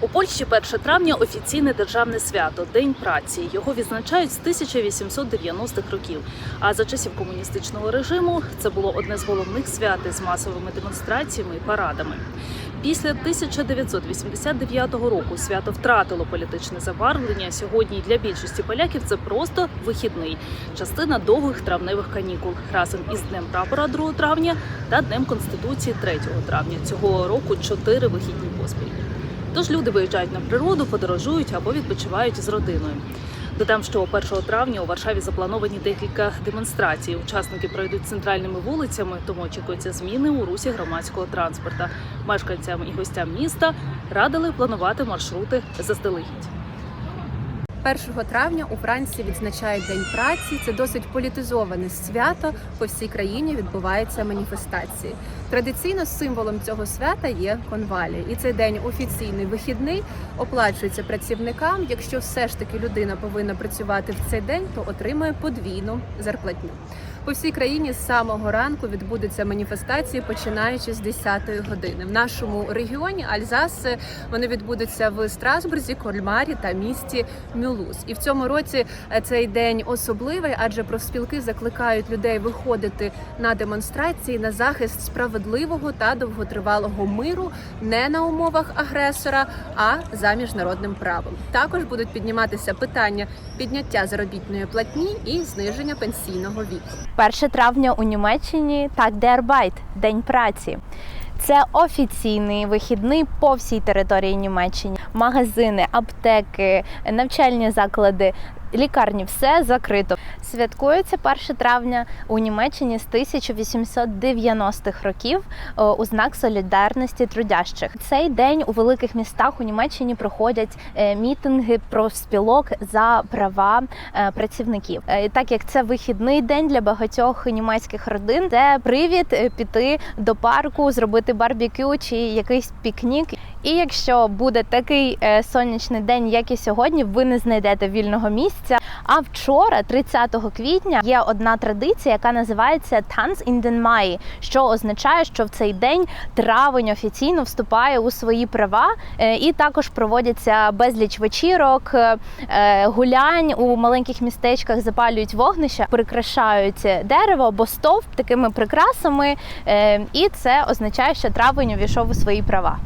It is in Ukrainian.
У Польщі 1 травня офіційне державне свято День праці. Його відзначають з 1890-х років. А за часів комуністичного режиму це було одне з головних свят з масовими демонстраціями і парадами. Після 1989 року свято втратило політичне забарвлення. Сьогодні для більшості поляків це просто вихідний, частина довгих травневих канікул разом із Днем прапора 2 травня та Днем Конституції 3 травня. Цього року чотири вихідні поспіль. Тож люди виїжджають на природу, подорожують або відпочивають з родиною. Додам, що 1 травня у Варшаві заплановані декілька демонстрацій. Учасники пройдуть центральними вулицями, тому очікуються зміни у русі громадського транспорта. Мешканцям і гостям міста радили планувати маршрути заздалегідь. 1 травня у Франції відзначають День праці. Це досить політизоване свято. По всій країні відбуваються маніфестації. Традиційно символом цього свята є конвалі, і цей день офіційний вихідний оплачується працівникам. Якщо все ж таки людина повинна працювати в цей день, то отримує подвійну зарплатню. По всій країні з самого ранку відбудуться маніфестації, починаючи з 10-ї години. В нашому регіоні Альзас вони відбудуться в Страсбурзі, Кольмарі та місті Мюлуз. І в цьому році е, цей день особливий, адже профспілки закликають людей виходити на демонстрації на захист справедливого та довготривалого миру не на умовах агресора, а за міжнародним правом. Також будуть підніматися питання підняття заробітної платні і зниження пенсійного віку. 1 травня у Німеччині так Дербайт День праці. Це офіційний вихідний по всій території Німеччини. Магазини, аптеки, навчальні заклади, лікарні все закрито. Святкується 1 травня у Німеччині з 1890-х років е, у знак солідарності трудящих. Цей день у великих містах у Німеччині проходять е, мітинги профспілок за права е, працівників. Е, Так як це вихідний день для багатьох німецьких родин, це привід піти до парку, зробити барбекю чи якийсь пікнік. І якщо буде такий е, сонячний день, як і сьогодні, ви не знайдете вільного місця. А вчора, 30 квітня, є одна традиція, яка називається Tanz in що означає, що в цей день травень офіційно вступає у свої права, Е, і також проводяться безліч вечірок, е, гулянь у маленьких містечках, запалюють вогнища, прикрашають дерево або стовп такими прикрасами, і це означає, що травень увійшов у свої права.